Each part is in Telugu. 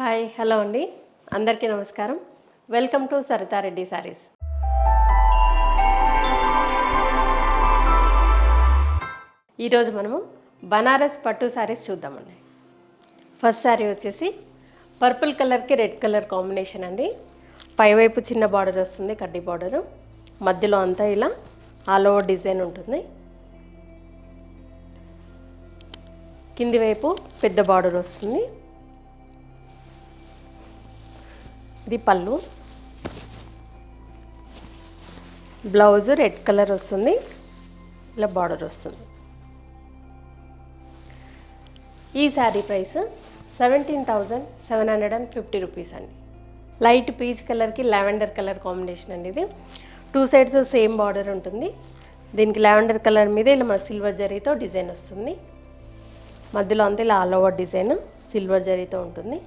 హాయ్ హలో అండి. అందరికీ నమస్కారం. Welcome to Saritha Reddy saris. ఈరోజు మనము బనారస్ పట్టు శారీస్ చూద్దామండి. ఫస్ట్ శారీ వచ్చేసి పర్పుల్ కలర్కి రెడ్ కలర్ కాంబినేషన్ అండి. పైవైపు చిన్న బార్డర్ వస్తుంది కడ్డీ బార్డరు. మధ్యలో అంతా ఇలా ఆల్ ఓవర్ డిజైన్ ఉంటుంది. కింది వైపు పెద్ద బార్డర్ వస్తుంది. ఇది పళ్ళు. బ్లౌజ్ రెడ్ కలర్ వస్తుంది. ఇలా బార్డర్ వస్తుంది. ఈ sari price seventeen thousand seven hundred and fifty rupees అండి. లైట్ పీచ్ కలర్కి లావెండర్ కలర్ కాంబినేషన్ అండి ఇది. టూ సైడ్స్ సేమ్ బార్డర్ ఉంటుంది. దీనికి లావెండర్ కలర్ మీద ఇలా మనకు సిల్వర్ జరీతో డిజైన్ వస్తుంది. మధ్యలో అంతా ఇలా ఆల్ ఓవర్ డిజైన్ సిల్వర్ జరీతో ఉంటుంది.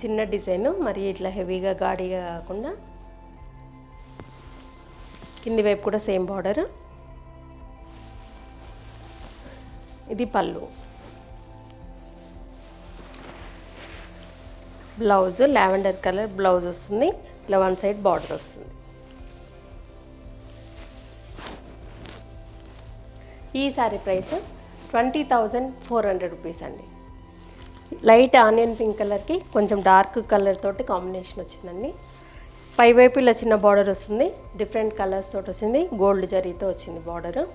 చిన్న డిజైన్ మరి ఇట్లా హెవీగా గాడిగా కాకుండా కింది వైపు కూడా సేమ్ బార్డర్. ఇది పళ్ళు. బ్లౌజ్ లావెండర్ కలర్ బ్లౌజ్ వస్తుంది. ఇలా వన్ సైడ్ బార్డర్ వస్తుంది. ఈ sari price twenty thousand four hundred rupees అండి. లైట్ ఆనియన్ పింక్ కలర్కి కొంచెం డార్క్ కలర్ తోటి కాంబినేషన్ వచ్చిందండి. పైవైపు ఇలా చిన్న బార్డర్ వస్తుంది. డిఫరెంట్ కలర్స్ తోటి వచ్చింది. గోల్డ్ జరీతో వచ్చింది బార్డర్.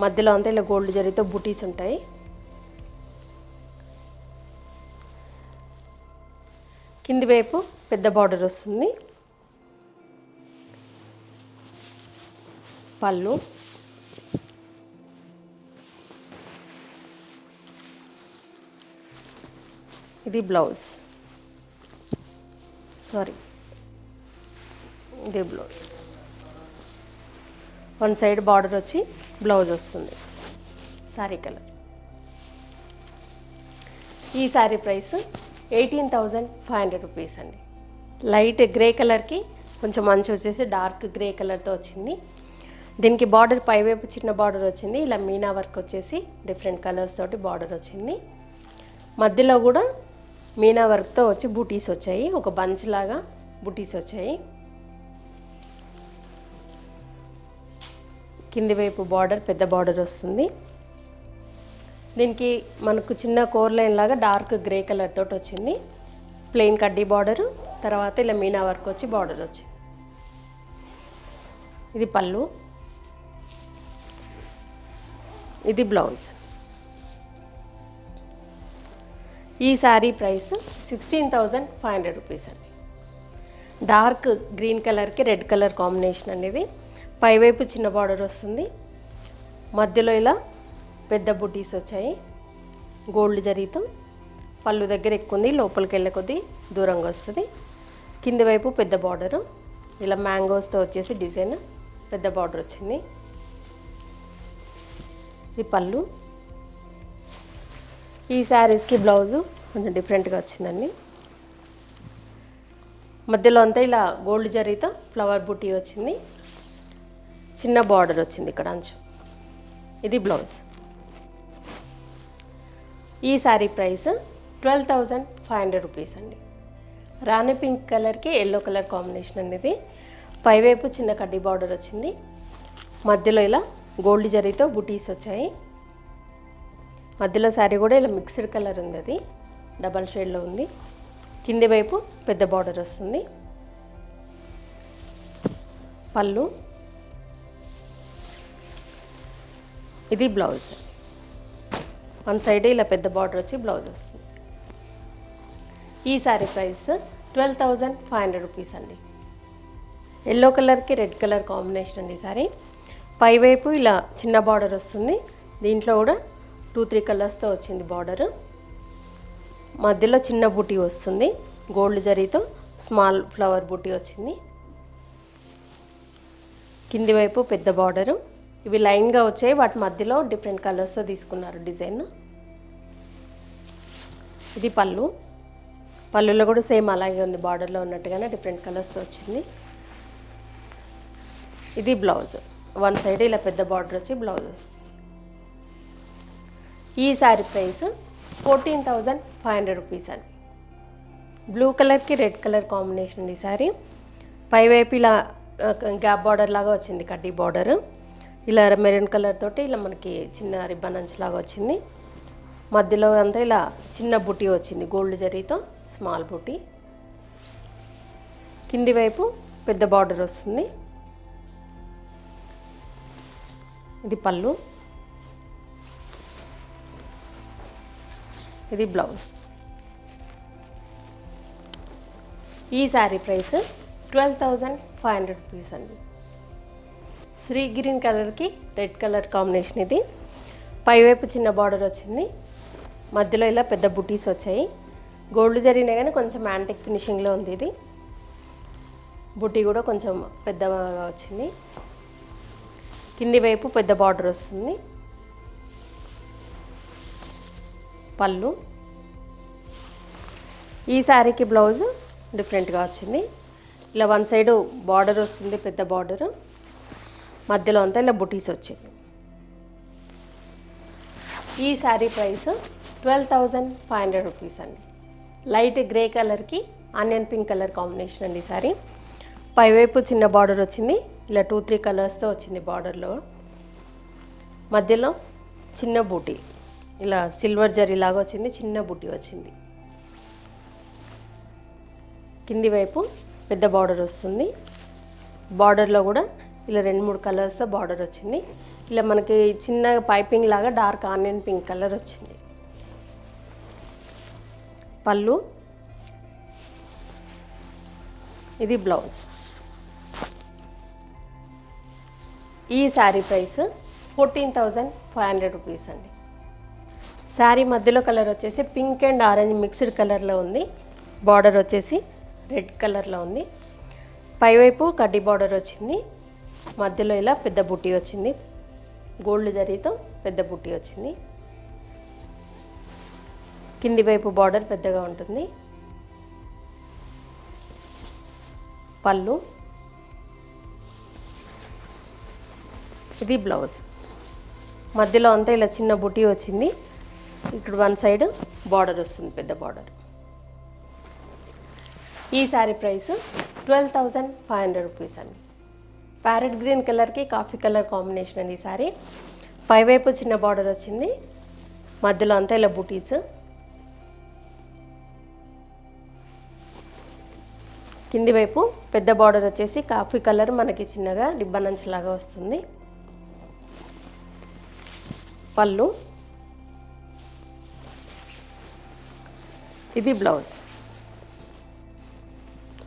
మధ్యలో అంతా ఇలా గోల్డ్ జరీతో బుటీస్ ఉంటాయి. కింది వైపు పెద్ద బార్డర్ వస్తుంది. పళ్ళు. ఇది బ్లౌజ్. సారీ ఇది బ్లౌజ్. వన్ సైడ్ బార్డర్ వచ్చి బ్లౌజ్ వస్తుంది. శారీ కలర్ ఈ sari price eighteen thousand five hundred rupees అండి. లైట్ గ్రే కలర్కి కొంచెం మంచి వచ్చేసి డార్క్ గ్రే కలర్తో వచ్చింది. దీనికి బార్డర్ పైవైపు చిన్న బార్డర్ వచ్చింది. ఇలా మీనా వర్క్ వచ్చేసి డిఫరెంట్ కలర్స్ తోటి బార్డర్ వచ్చింది. మధ్యలో కూడా మీనా వర్క్తో వచ్చి బూటీస్ వచ్చాయి. ఒక బంచ్ లాగా బూటీస్ వచ్చాయి. కింది వైపు బార్డర్ పెద్ద బార్డర్ వస్తుంది. దీనికి మనకు చిన్న కోర్ లైన్ లాగా డార్క్ గ్రే కలర్ తోటి వచ్చింది. ప్లెయిన్ కడ్డీ బార్డర్ తర్వాత ఇలా మీనా వర్క్ వచ్చి బార్డర్ వచ్చింది. ఇది పళ్ళు. ఇది బ్లౌజ్. ఈ sari price sixteen thousand five hundred rupees అండి. డార్క్ గ్రీన్ కలర్కి రెడ్ కలర్ కాంబినేషన్ అనేది పైవైపు చిన్న బార్డర్ వస్తుంది. మధ్యలో ఇలా పెద్ద బుటీస్ వచ్చాయి. గోల్డ్ జరీతో. పళ్ళు దగ్గర ఎక్కువ ఉంది లోపలికి వెళ్ళే కొద్దీ దూరంగా వస్తుంది. కింది వైపు పెద్ద బార్డరు ఇలా మ్యాంగోస్తో వచ్చేసి డిజైన్ పెద్ద బార్డర్ వచ్చింది. ఇది పళ్ళు. ఈ శారీస్కి బ్లౌజు కొంచెం డిఫరెంట్గా వచ్చిందండి. మధ్యలో అంతా ఇలా గోల్డ్ జరీతో ఫ్లవర్ బుటీ వచ్చింది. చిన్న బార్డర్ వచ్చింది ఇక్కడ అంచు. ఇది బ్లౌజ్. ఈ sari price twelve thousand five hundred rupees అండి. రాణి పింక్ కలర్కి ఎల్లో కలర్ కాంబినేషన్ అండి ఇది పైవైపు చిన్న కడ్డీ బార్డర్ వచ్చింది. మధ్యలో ఇలా గోల్డ్ జరీతో బుటీస్ వచ్చాయి. మధ్యలో శారీ కూడా ఇలా మిక్స్డ్ కలర్ ఉంది అది. డబల్ షేడ్లో ఉంది. కింది వైపు పెద్ద బార్డర్ వస్తుంది. పళ్ళు. ఇది బ్లౌజ్. వన్ సైడ్ ఇలా పెద్ద బార్డర్ వచ్చి బ్లౌజ్ వస్తుంది. ఈ sari price twelve thousand five hundred rupees అండి. ఎల్లో కలర్కి రెడ్ కలర్ కాంబినేషన్ అండి ఈ సారీ పైవైపు ఇలా చిన్న బార్డర్ వస్తుంది. దీంట్లో కూడా టూ త్రీ కలర్స్తో వచ్చింది బార్డర్. మధ్యలో చిన్న బుటీ వస్తుంది. గోల్డ్ జరీతో స్మాల్ ఫ్లవర్ బుటీ వచ్చింది. కింది వైపు పెద్ద బార్డరు. ఇవి లైన్గా వచ్చాయి వాటి మధ్యలో డిఫరెంట్ కలర్స్తో తీసుకున్నారు డిజైన్. ఇది పళ్ళు. పళ్ళులో కూడా సేమ్ అలాగే ఉంది బార్డర్లో ఉన్నట్టుగానే డిఫరెంట్ కలర్స్తో వచ్చింది. ఇది బ్లౌజ్. వన్ సైడ్ ఇలా పెద్ద బార్డర్ వచ్చి బ్లౌజ్ వస్తుంది. ఈ sari price fourteen thousand five hundred rupees అండి. బ్లూ కలర్కి రెడ్ కలర్ కాంబినేషన్ ఈ సారీ. పై వైపు ఇలా గ్యాప్ బార్డర్ లాగా వచ్చింది కడ్డీ బార్డర్ ఇలా మెరూన్ కలర్ తోటి ఇలా మనకి చిన్న రిబ్బన్ అంచు లాగా వచ్చింది. మధ్యలో అంతా ఇలా చిన్న బుటీ వచ్చింది గోల్డ్ జరీతో స్మాల్ బుటీ. కింది వైపు పెద్ద బార్డర్ వస్తుంది. ఇది పళ్ళు. ఇది బ్లౌజ్. ఈ sari price twelve thousand five hundred rupees అండి. శ్రీ గ్రీన్ కలర్కి రెడ్ కలర్ కాంబినేషన్ ఇది. పైవైపు చిన్న బార్డర్ వచ్చింది. మధ్యలో ఇలా పెద్ద బుటీస్ వచ్చాయి. గోల్డ్ జరిగినా కానీ కొంచెం యాంటిక్ ఫినిషింగ్లో ఉంది ఇది. బుటీ కూడా కొంచెం పెద్దగా వచ్చింది. కింది వైపు పెద్ద బార్డర్ వస్తుంది. పళ్ళు. ఈ శారీకి బ్లౌజ్ డిఫరెంట్గా వచ్చింది. ఇలా వన్ సైడ్ బార్డర్ వస్తుంది పెద్ద బార్డర్. మధ్యలో అంతా ఇలా బుటీస్ వచ్చాయి ఈ sari price twelve thousand five hundred rupees అండి. లైట్ గ్రే కలర్కి ఆనియన్ పింక్ కలర్ కాంబినేషన్ అండి ఈ సారీ పైవైపు చిన్న బార్డర్ వచ్చింది ఇలా టూ త్రీ కలర్స్తో వచ్చింది బార్డర్లో. మధ్యలో చిన్న బూటీ. ఇలా సిల్వర్ జరీ లాగా వచ్చింది చిన్న బుట్టి వచ్చింది. కింది వైపు పెద్ద బార్డర్ వస్తుంది. బార్డర్లో కూడా ఇలా రెండు మూడు కలర్స్ బార్డర్ వచ్చింది. ఇలా మనకి చిన్న పైపింగ్ లాగా డార్క్ ఆనియన్ పింక్ కలర్ వచ్చింది. పళ్ళు. ఇది బ్లౌజ్. ఈ sari price fourteen thousand five hundred rupees అండి. శారీ మధ్యలో కలర్ వచ్చేసి పింక్ అండ్ ఆరెంజ్ మిక్స్డ్ కలర్లో ఉంది. బార్డర్ వచ్చేసి రెడ్ కలర్లో ఉంది. పైవైపు కడ్డీ బార్డర్ వచ్చింది. మధ్యలో ఇలా పెద్ద బుట్టి వచ్చింది. గోల్డ్ జరీతో పెద్ద బుట్టి వచ్చింది. కింది వైపు బార్డర్ పెద్దగా ఉంటుంది. పళ్ళు. ఇది బ్లౌజ్. మధ్యలో అంతా ఇలా చిన్న బుట్టి వచ్చింది. ఇక్కడ వన్ సైడ్ బార్డర్ వస్తుంది పెద్ద బార్డర్. ఈ sari price twelve thousand five hundred rupees అండి. ప్యారెట్ గ్రీన్ కలర్కి కాఫీ కలర్ కాంబినేషన్ అండి ఈ శారీ. పైవైపు చిన్న బార్డర్ వచ్చింది. మధ్యలో అంతా ఇలా బుటీస్. కింది వైపు పెద్ద బార్డర్ వచ్చేసి కాఫీ కలర్ మనకి చిన్నగా రిబ్బన్ అంచులాగా వస్తుంది. పళ్ళు ఇది బ్లౌజ్.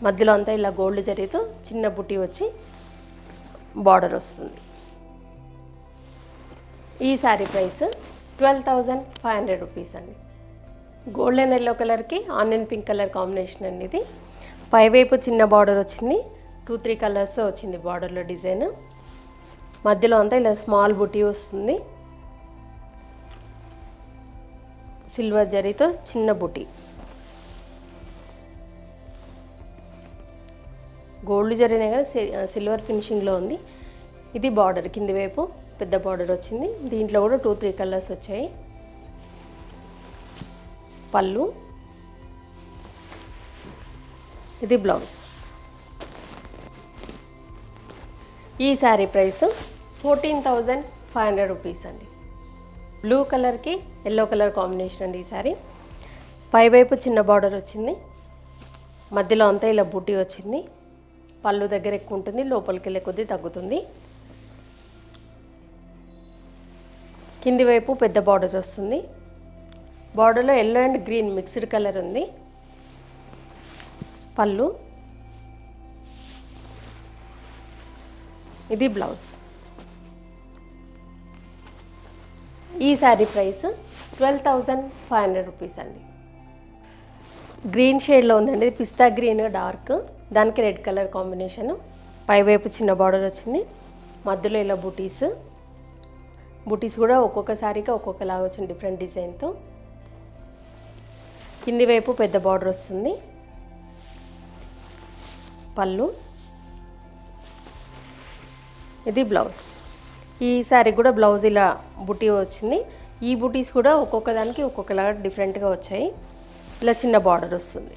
మధ్యలో అంతా ఇలా గోల్డ్ జరీతో చిన్న బుట్టి వచ్చి బార్డర్ వస్తుంది. ఈ sari price twelve thousand five hundred rupees అండి. గోల్డ్ అండ్ ఎల్లో కలర్కి ఆనియన్ పింక్ కలర్ కాంబినేషన్ అండి ఇది. పైవైపు చిన్న బార్డర్ వచ్చింది. టూ త్రీ కలర్స్ వచ్చింది బార్డర్లో డిజైన్. మధ్యలో అంతా ఇలా స్మాల్ బుటీ వస్తుంది. సిల్వర్ జరీతో చిన్న బుటీ గోల్డ్ జరీనే కదా సి- సిల్వర్ ఫినిషింగ్లో ఉంది. ఇది బార్డర్ కింది వైపు పెద్ద బార్డర్ వచ్చింది. దీంట్లో కూడా టూ త్రీ కలర్స్ వచ్చాయి. పళ్ళు. ఇది బ్లౌజ్. ఈ sari price fourteen thousand five hundred rupees అండి. బ్లూ కలర్కి ఎల్లో కలర్ కాంబినేషన్ అండి ఈ శారీ. పైవైపు చిన్న బార్డర్ వచ్చింది. మధ్యలో అంతా ఇలా బూటీ వచ్చింది. పళ్ళు దగ్గర ఎక్కువ ఉంటుంది లోపలికి వెళ్ళే కొద్దీ తగ్గుతుంది. కింది వైపు పెద్ద బార్డర్ వస్తుంది. బార్డర్లో yellow and green mixed colour ఉంది. పళ్ళు. ఇది బ్లౌజ్ ఈ sari price twelve thousand five hundred rupees అండి. గ్రీన్ షేడ్లో ఉందండి ఇది పిస్తా గ్రీన్ డార్క్ దానికి రెడ్ కలర్ కాంబినేషన్. పైవైపు చిన్న బార్డర్ వచ్చింది. మధ్యలో ఇలా బుటీస్. బుటీస్ కూడా ఒక్కొక్క శారీకి ఒక్కొక్కలాగా వచ్చింది డిఫరెంట్ డిజైన్తో. కింది వైపు పెద్ద బార్డర్ వస్తుంది. పళ్ళు. ఇది బ్లౌజ్. ఈ శారీ కూడా బ్లౌజ్ ఇలా బుటీ వచ్చింది. ఈ బుటీస్ కూడా ఒక్కొక్క దానికి ఒక్కొక్కలాగా డిఫరెంట్గా వచ్చాయి. ఇలా చిన్న బార్డర్ వస్తుంది.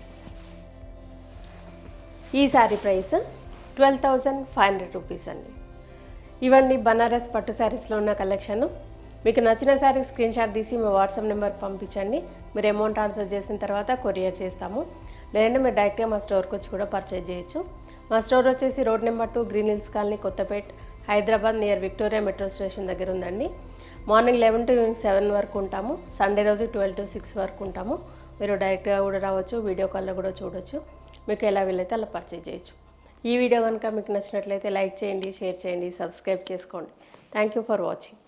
ఈ sari price twelve thousand five hundred rupees అండి. ఇవన్నీ బనారస్ పట్టు శారీస్లో ఉన్న కలెక్షన్. మీకు నచ్చిన శారీ స్క్రీన్ షాట్ తీసి మీ వాట్సాప్ నెంబర్ పంపించండి. మీరు అమౌంట్ ట్రాన్స్ఫర్ చేసిన తర్వాత కొరియర్ చేస్తాము. లేదంటే మీరు డైరెక్ట్గా మా స్టోర్కి వచ్చి కూడా పర్చేజ్ చేయొచ్చు. మా స్టోర్ వచ్చేసి road number two green hills colony Kothapet Hyderabad near Victoria metro station దగ్గర ఉందండి. Morning eleven to evening seven వరకు ఉంటాము. సండే రోజు ట్వెల్వ్ టు సిక్స్ వరకు ఉంటాము. మీరు డైరెక్ట్గా కూడా రావచ్చు వీడియో కాల్లో కూడా చూడొచ్చు. మీకు ఎలా వీలైతే అలా పర్చేజ్ చేయొచ్చు. ఈ వీడియో కనుక మీకు నచ్చినట్లయితే లైక్ చేయండి షేర్ చేయండి సబ్స్క్రైబ్ చేసుకోండి. Thank you for watching